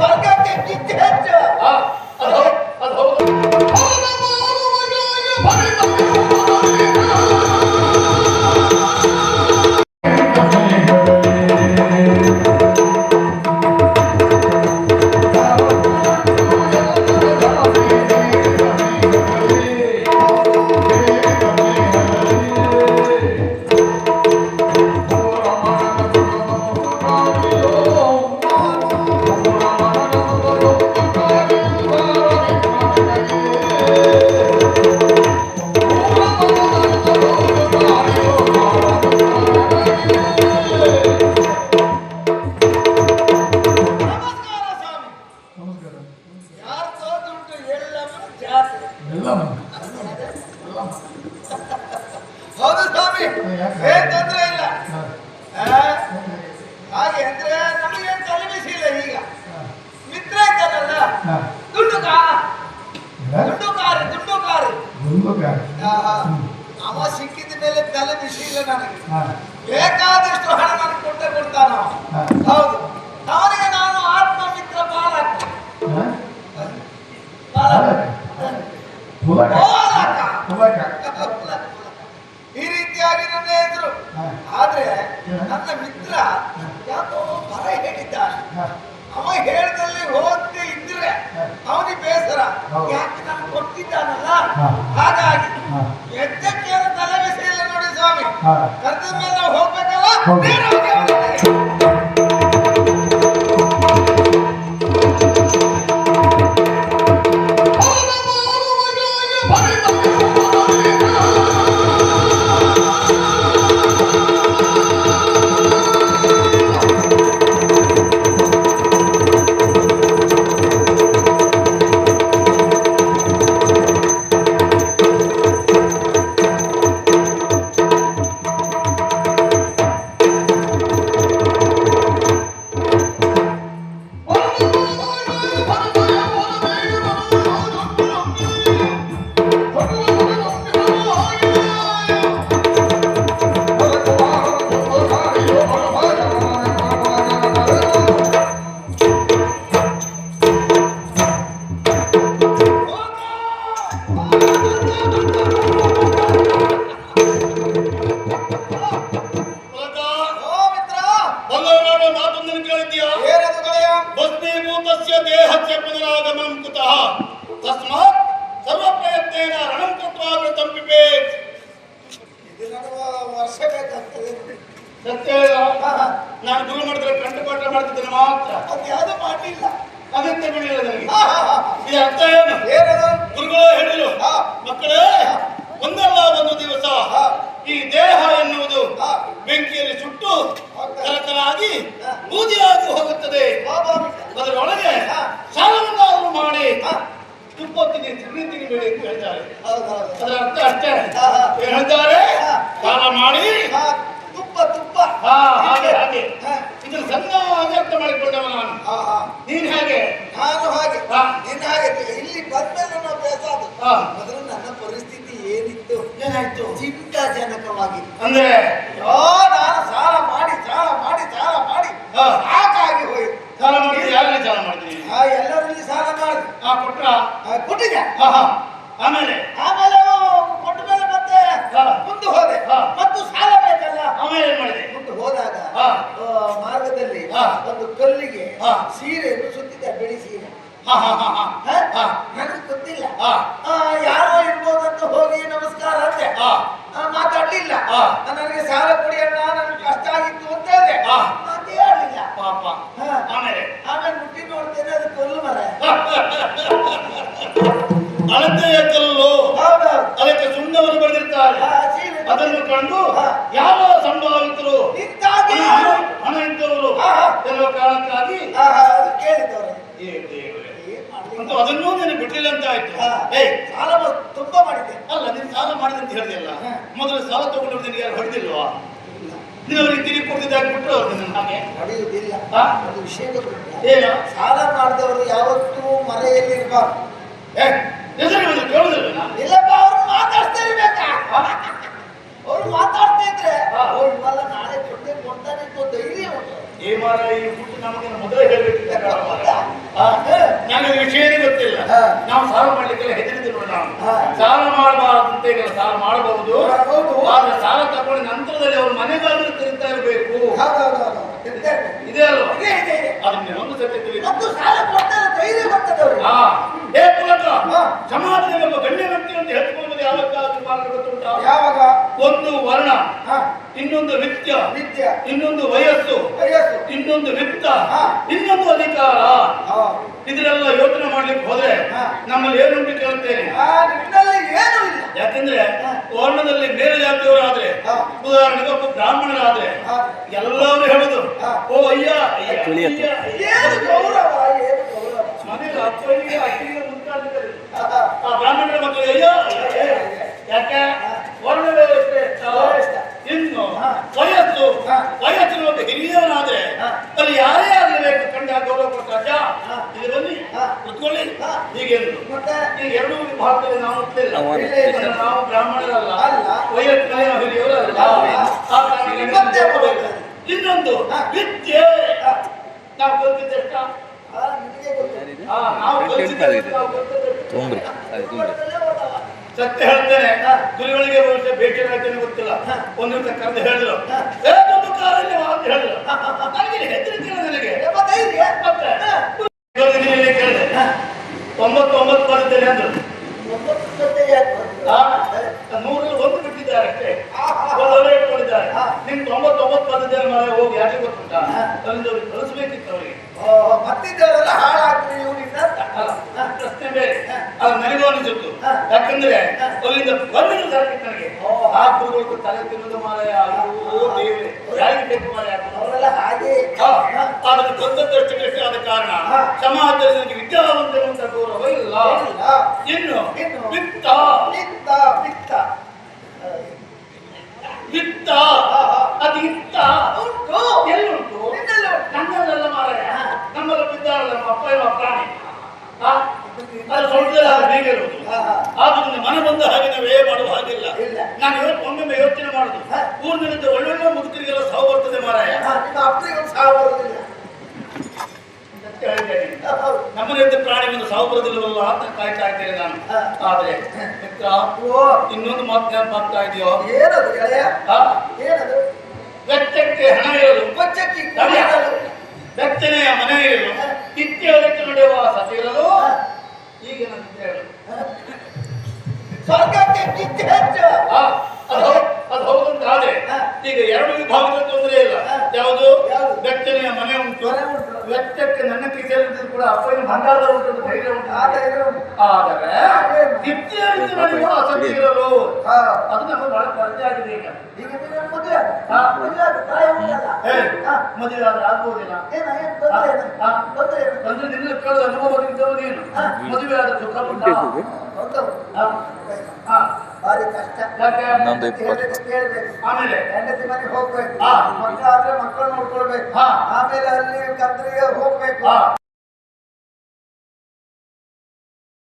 সরকার ಹೌದು ಸ್ವಾಮಿ? ಏನ್ ತೊಂದ್ರೆ ಇಲ್ಲ. ಆ? ಹಾಗೆ ಅಂದ್ರೆ ನಮಗೇನ್ ತಲೆಬಿಸಿಲ್ಲ ಈಗ. ಮಿತ್ರ ಇದ್ದಾನಲ್ಲ ದುಡ್ಡು ಕಾರು ದುಂಡುಕಾರಿ ಆಹಾ. ಅವ ಸಿಕ್ಕಿದ ಮೇಲೆ ತಲೆ ಬಿಸಿ ಇಲ್ಲ ನನಗೆ. ಬೇಕಾದಷ್ಟು ಹಣ ನನಗೆ ಕೊಟ್ಟೆ ಕೊಡ್ತಾನ ಹೌದು ಅವನಿಗೆ ನಾನು ಆತ್ಮ ಮಿತ್ರ ಪಾಲಕ ಪಾಲಕ ಈ ರೀತಿಯಾಗಿ ನನ್ನ ಹೆಸರು. ಆದ್ರೆ. ನನ್ನ ಮಿತ್ರ ಯಾಕೋ ಬರ ಹೇಳಿದ್ದಾನೆ. ಅವ ಹೇಳ್ದಲ್ಲಿ ಹೋಗದೆ ಇದ್ರೆ ಅವನಿ ಅವನಿಗೆ ಬೇಸರ. ಯಾಕೆ ನಾನು ಕೊಟ್ಟಿದ್ದಾನಲ್ಲ? ಹಾಗಾಗಿ ಎದ್ದಕ್ಕೆ ಎದ್ದಕ್ಕೇನು ತಲೆ ಬಿಸಿ ಇಲ್ಲ ನೋಡಿ ಸ್ವಾಮಿ. ಕರೆದ ಮೇಲೆ ನಾವು ಹೋಗ್ಬೇಕಲ್ಲ ಮೂಲಕ ಸತ್ಯ. ನಾನು ದೂರ ಮಾಡಿದ್ರೆ ಕಂಠಪಾಠ ಮಾಡ್ತಿದ್ದೇನೆ ಮಾತ್ರ ಅದು ಯಾವುದು ಮಾಡಲಿಲ್ಲ ಅಗತ್ಯ ಬೆಳೆಯಿಲ್ಲ ನನಗೆ. ಇದು ಅರ್ಥ ಏನು ಗುರುಗಳು ಹೇಳಿದ್ರು. ಮಕ್ಕಳೇ ಒಂದಲ್ಲ ಒಂದು ದಿವಸ ಈ ದೇಹ ಎನ್ನುವುದು. ಬೆಂಕಿಯಲ್ಲಿ ಸುಟ್ಟು ಹೋಗ್ತದೆ. ಕರಕರಾಗಿ ಹಾ. ಬೂದಿಯಾಗಿ ಹೋಗುತ್ತದೆ ಬಾಬಾ ಮಿತ್ರ. ಅದರೊಳಗೆ ಹಾ. ಸಾಲವನ್ನಾದರೂ ಮಾಡಿ ಹಾ. ತುಪ್ಪತ್ತಿಗೆ ತಿಂಡಿ ತಿನ್ನಬೇಡಿ ಎಂದು ಹೇಳ್ತಾರೆ ಹೌದು, ಹೌದು. ಅದರ ಅರ್ಥ ಅಷ್ಟೇ ಹಾ, ಹಾ. ಏನ್ ಹೇಳ್ತಾರೆ ಹಾ. ಸಾಲ ಮಾಡಿ ಹಾ, ತುಪ್ಪ ತುಪ್ಪ ಹಾ ಹಾಗೆ ಹಾಗೆ ಹಾ. ಇದನ್ನು ಸಣ್ಣವಾಗಿ ಅರ್ಥ ಮಾಡಿಕೊಂಡವ ನಾನು ಹಾ, ಹಾ. ನೀನ್ ಹೇಗೆ ನಾನು ಹಾಗೆ ಹಾಗೆ ಇಲ್ಲಿ ಅಭ್ಯಾಸ ಅದು. ಹಾ. ಮೊದಲು ನನ್ನ ಪರಿಸ್ಥಿತಿ ಏನಿತ್ತು? ಏನಾಯ್ತು? ಚಿಂತಾಜನಕವಾಗಿತ್ತು ಅಂದ್ರೆ? ಯೋ ನಾನು ಸಾಲ ಮಾಡಿ ಸಾಲ ಮಾಡಿ ಸಾಲ ಮಾಡಿ. ಹಾ. ಸಾಕಾಗಿ ಹೋಯ್ತು. ಸಾಲ ಮಾಡಿ ಯಾರಲ್ಲಿ ಸಾಲ ಮಾಡ್ತೀನಿ ಆ ಎಲ್ಲರಲ್ಲಿ ಸಾಲ ಮಾಡಿ ಆ ಕೊಟ್ರ? ಆ, ಕೊಟ್ಟಿದ್ದೆ. ಆಮೇಲೆ? ಆಮೇಲೆ ಕೊಟ್ಟ ಮೇಲೆ ಮತ್ತೆ. ಮುಂದೆ ಹೋದೆ. ಮತ್ತು ಸಾಲ ಬೇಕಲ್ಲ? ಆಮೇಲೆ ಏನ್ ಮಾಡಿದೆ? ಮುಂದೆ ಹೋದಾಗ ಮಾರ್ಗದಲ್ಲಿ ಹಾ. ಒಂದು ಕಲ್ಲಿಗೆ ಹಾ. ಸೀರೆಯನ್ನು ಸುತ್ತಿದ್ದ ಬೆಳೆಸಿ. ನನಗೆ ಗೊತ್ತಿಲ್ಲ. ಯಾರೋ ಇರ್ಬೋದಂತ ಹೋಗಿ ನಮಸ್ಕಾರ ಅಂದೆ. ಮಾತಾಡ್ಲಿಲ್ಲ. ನನಗೆ ಸಾಲ ಕೊಡಿ ಅಣ್ಣ ನನಗೆ ಕಷ್ಟ ಆಗಿತ್ತು ಅಂತ ಹೇಳಿದೆ. ಮಾತೇ ಆಡ್ಲಿಲ್ಲ ಪಾಪ. ಹಾ. ಆಮೇಲೆ? ಆಮೇಲೆ ಮುಟ್ಟಿ ನೋಡ್ತೇನೆ ಅದು ಕೊಲ್ಲು ಮರ. ಅಳತೆಯ ಕಲ್ಲು ಅದಕ್ಕೆ ಸುಣ್ಣವನ್ನು ಬರೆದಿರ್ತಾರೆ. ಅದನ್ನು ಕಂಡು. ಯಾವ ಸಂಭಾವಿತರು ಹಣ ಇದ್ದವರು ಹಾ. ಕಾರಣಕ್ಕಾಗಿ ಆ, ಅದು ಕೇಳಿದವ್ರೆ ಏ ದೇವರೇ. ಮತ್ತು ಅದನ್ನೂ ನೀನು ಬಿಟ್ಟಿಲ್ಲ ಅಂತ ಆಯ್ತು. ಏ ಸಾಲ ತುಂಬ ಮಾಡಿದ್ದೆ. ಅಲ್ಲ ನೀನು ಸಾಲ ಮಾಡಿದೆ ಅಂತ ಹೇಳಿದೆ ಅಲ್ಲ? ಮೊದಲು ಸಾಲ ತಗೊಂಡು ನಿನಗೆ ಯಾರು ಹೊಡೆದಿಲ್ವಾ? ನೀನು ಅವ್ರಿಗೆ ತಿರುಗಿ ಕೊಡ್ತಿದ್ದೆ ಹಾಕ್ಬಿಟ್ರು ಅವ್ರು ನಿನ್ನ ಹಾಗೆ? ನಡೆಯುವುದಿಲ್ಲ ಅದು ವಿಷಯ ಏನು? ಸಾಲ ಮಾಡಿದವರು ಯಾವತ್ತೂ ಮರೆಯಲ್ಲಿರ್ಬಾರ್ದು ಏ ನಿಜ ಕೇಳುದಿಲ್ಲ ಇಲ್ಲಪ್ಪ ಅವ್ರು ಮಾತಾಡ್ತಾ ಇರ್ಬೇಕಾ? ಓ ಇವೆಲ್ಲ ನಾಳೆ ಕೊಟ್ಟೆ ಕೊಡ್ತಾನೆ ಅಂತ ಧೈರ್ಯ ಉಂಟು ಈ ಮಾರ ಈ ಹುಟ್ಟು ನಮಗೆ ಮೊದಲೇ ಹೇಳ್ಬೇಕಿತ್ತು ಹಾ. ನನಗೆ ವಿಷಯನೇ ಗೊತ್ತಿಲ್ಲ. ನಾವು ಸಾಲ ಮಾಡ್ಲಿಕ್ಕೆಲ್ಲ ಹೆದರಿದ್ರು ನಾವು. ಸಾಲ ಮಾಡಬಾರದು ಅಂತ ಹೇಳಿ ಸಾಲ ಮಾಡಬಹುದು ಹೌದು. ಆದ್ರೆ ಸಾಲ ತಗೊಂಡ ನಂತರದಲ್ಲಿ ಅವ್ರ ಮನೆಗಾದ್ರೂ ತಿರುಗ್ತಾ ಇರಬೇಕು. ಇದೆ ಅಲ್ವಾ. ಅದನ್ನ ಒಂದು ಸತ್ಯ ತಿಳಿದು ಸಾಲ ಕೊಡ್ತಾರೆ ಧೈರ್ಯ ಬರ್ತದೆ ಹಾ ಏ. ಸಮಾಜದಲ್ಲಿ ಒಬ್ಬ ಗಣ್ಯ ವ್ಯಕ್ತಿ ಅಂತ ಹೇಳ್ಕೊಳ್ಳೋದು ಯಾವತ್ತಾದ್ರೂ ಮಾರ್ಗ ಗೊತ್ತುಂಟಾ ಯಾವಾಗ ಒಂದು ವರ್ಣ ಹಾ ಇನ್ನೊಂದು ವಿತ್ಯ ವಿದ್ಯ ಇನ್ನೊಂದು ವಯಸ್ಸು ವಯಸ್ಸು. ಇನ್ನೊಂದು ವಿತ್ತ ಹಾ. ಇನ್ನೊಂದು ಅಧಿಕಾರ. ಇದರೆಲ್ಲ ಇದನ್ನೆಲ್ಲ ಯೋಚನೆ ಮಾಡ್ಲಿಕ್ಕೆ ಹೋದ್ರೆ ಹಾ. ನಮ್ಮಲ್ಲಿ ಏನುಂಟು ಕೇಳುತ್ತೇನೆ? ನಿಟ್ಟಿನಲ್ಲಿ ಏನೂ ಇಲ್ಲ. ಯಾಕಂದ್ರೆ. ವರ್ಣದಲ್ಲಿ ಬೇರೆ ಜಾತಿಯವರಾದ್ರೆ ಉದಾಹರಣೆಗೆ ಒಬ್ಬ ಬ್ರಾಹ್ಮಣರಾದ್ರೆ ಹಾ. ಎಲ್ಲರೂ ಹೇಳುದು. ಓ ಅಯ್ಯ ಅಪ್ಪನಿಗೆ ಮುಂತಾದ ಬ್ರಾಹ್ಮಣರ ಮಕ್ಕಳು ಅಯ್ಯೋ, ಯಾಕೆ ವರ್ಣ ವ್ಯವಸ್ಥೆ ವ್ಯವಸ್ಥೆ. ಇನ್ನು ಹಾ. ವಯಸ್ಸು ಹಾ. ವಯಸ್ಸಿನ ಒಬ್ಬ ಹಿರಿಯವನಾದ್ರೆ ಹಾ. ಅಲ್ಲಿ ಯಾರೇ ಆಗಬೇಕು ಕಂಡ ಗೌರವ ಕೊಟ್ಟ ಅಜ್ಜ ಹಾ. ಇಲ್ಲಿ ಬನ್ನಿ ಹಾ. ಕುತ್ಕೊಳ್ಳಿ ಹಾ. ಹೀಗೆ ಅಂದ್ರು. ಮತ್ತೆ ಈ ಎರಡೂ ವಿಭಾಗದಲ್ಲಿ ನಾವು ನಾವು ಇಲ್ಲ, ಇಲ್ಲ. ನಾವು ಬ್ರಾಹ್ಮಣರಲ್ಲ. ಅಲ್ಲ. ಇನ್ನೊಂದು. ವಿದ್ಯೆ. ನಾವು ಕಲ್ತಿದ್ದೆಷ್ಟ. ಸತ್ಯ ಹೇಳ್ತೇನೆ. ಗುರುಗಳಿಗೆ ಬಹುಶಃ ಭೇಟಿ ಆಗ್ತೇನೆ ಗೊತ್ತಿಲ್ಲ. ಒಂದು ಕರೆದು ಹೇಳಿದ್ರು. ಅಂತ ಹೇಳಿದ್ರು. ನನಗೆ ಹೆದರಿಕೆ ನನಗೆ. ಮತ್ತೆ. ಕೇಳಿದೆ. ಹಾ. ಬರುತ್ತೇನೆ ಅಂದ್ರು? ಆ, ನೂರಲ್ಲಿ ಒಂದು ಬಿಟ್ಟಿದ್ದಾರೆ ಅಷ್ಟೇ. ಆ, ಆ, ಆ. ಇಟ್ಕೊಂಡಿದ್ದಾರೆ. ನಿಮ್ಗೆ ತೊಂಬತ್ತೊಂಬತ್ತು ಬಂದಿದ್ದೇನೆ ಮನೆ ಹೋಗಿ ಯಾಕೆ ಗೊತ್ತುಂಟಾ? ಅವ್ರಿಗೆ ಕಳಿಸ್ಬೇಕಿತ್ತು ಅವರಿಗೆ. ಓ, ಮತ್ತಿದ್ದವರೆಲ್ಲ ಹಾಳಾಗ್ತದೆ ಅಲ್ಲ, ಪ್ರಶ್ನೆ ಬೇರೆ. ಅದು ನನಗೂ ಅನಿಸುತ್ತು ಯಾಕಂದ್ರೆ. ಅಲ್ಲಿಂದ ಬಂದಿದ್ದು ನನಗೆ. ಓ. ಆ ಗುರುಗಳು ತಲೆ ತಿನ್ನೋದು ಮಾರಾಯ ದೇವ್ರೆ. ಯಾರಿಗೆ ಬೇಕು ಮಾರಾಯ ಅವರೆಲ್ಲ ಹಾಗೆ. ಅದನ್ನು ಕೊಂದದ್ದಷ್ಟು ಕಷ್ಟ ಆದ ಕಾರಣ. ಸಮಾಜದಲ್ಲಿ ನನಗೆ ಇಲ್ಲ. ಇನ್ನು? ವಿತ್ತ ಪಿತ್ತ ವಿತ್ತ ಹಾ. ಅದು ಇತ್ತ ಉಂಟು. ಎಲ್ಲುಂಟು? ನಿನ್ನೆಲ್ಲ ಮಾರಾಯ. ನಮ್ಮಲ್ಲ ಬಿದ್ದಾರಲ್ಲ ನಮ್ಮ ಅಪ್ಪ ಇರುವ ಪ್ರಾಣಿ? ಅದು ಹಾ, ಹಾ. ಆದ್ರಿಂದ ಮನೆ ಬಂದ ಹಾಗೆ ನಾವೇ ಮಾಡುವ ಹಾಗಿಲ್ಲ. ಇಲ್ಲ. ನಾನು ಇವತ್ತು ಒಮ್ಮೊಮ್ಮೆ ಯೋಚನೆ ಮಾಡುದು. ಊರಿನಲ್ಲಿದ್ದ ಒಳ್ಳೊಳ್ಳೆ ಮುದುಕರಿಗೆಲ್ಲ ಸಾವು ಬರ್ತದೆ ಮಾರಾಯ. ಅಪ್ಪನಿಗೆ ಸಾವು ಹೇಳಿದ್ದೇನೆ ನಮ್ಮನೆಯಿಂದ ಪ್ರಾಣಿ ಒಂದು ಸಾವು ಬರೋದಿಲ್ಲವಲ್ಲ ಅಂತ ಕಾಯ್ತಾ ಇದ್ದೇನೆ ನಾನು. ಆದ್ರೆ ಮಿತ್ರ ಓ. ಇನ್ನೊಂದು ಮಾತು ನೆನಪಾಗ್ತಾ ಇದೆಯೋ? ಏನದು ಗೆಳೆಯ? ಏನದು? ವೆಚ್ಚಕ್ಕೆ ಹಣ ಇರಲು ವೆಚ್ಚಕ್ಕೆ ವೆಚ್ಚನೆಯ ಮನೆ ಇರಲು ಹಾ. ಇತ್ಯಾದಕ್ಕೆ ನಡೆಯುವ ಸತಿ ಇರಲು ಹಾ. ಈಗ ನನ್ನ ಹೇಳು ಸ್ವರ್ಗಕ್ಕೆ ಕಿಚ್ಚು ಹೆಚ್ಚು ಆ, ಅದು ಹೌ- ಅದು ಹೌದಂತ ಆದ್ರೆ ಹಾ. ಈಗ ಎರಡು ವಿಭಾಗದ ತೊಂದರೆ ಇಲ್ಲ ಹಾ. ಯಾವುದು ಯಾವುದು? ಬೆಚ್ಚನೆಯ ಮನೆ ಉಂಟು ಮನೆ ಉಂಟು. ವೆಚ್ಚಕ್ಕೆ ನನ್ನ ಕಿಸೆಯಲ್ಲಿ ಕೂಡ ಬಂಗಾರದ ಉಂಟು ಧೈರ್ಯ ಉಂಟು. ಆ ಧೈರ್ಯ ಉಂಟು. ಆದರೆ ನಡೆಯುವ ಅಸತಿ ಇರಲು. ಅದು ಬಹಳ ಆಗಿದೆ ಈಗ. ಮದುವೆ ಆದ್ರೆ ಆಗ್ಬೋದಿಲ್ಲ? ಅಂದ್ರೆ ನಿನ್ನ ಕೇಳಿದ ನೀನು. ಮದುವೆ ಆದ್ರೆ ಸುಖ. ಭಾರಿ ಕಷ್ಟ. ಆಮೇಲೆ? ಹೆಂಡತಿ ಹೋಗ್ಬೇಕು. ಮಕ್ಕಳಾದ್ರೆ ಮಕ್ಕಳು ನೋಡ್ಕೊಳ್ಬೇಕು. ಹಾ. ಆಮೇಲೆ ಅಲ್ಲಿ ಕತ್ರಿಗೆ ಹೋಗ್ಬೇಕು. ಹಾ.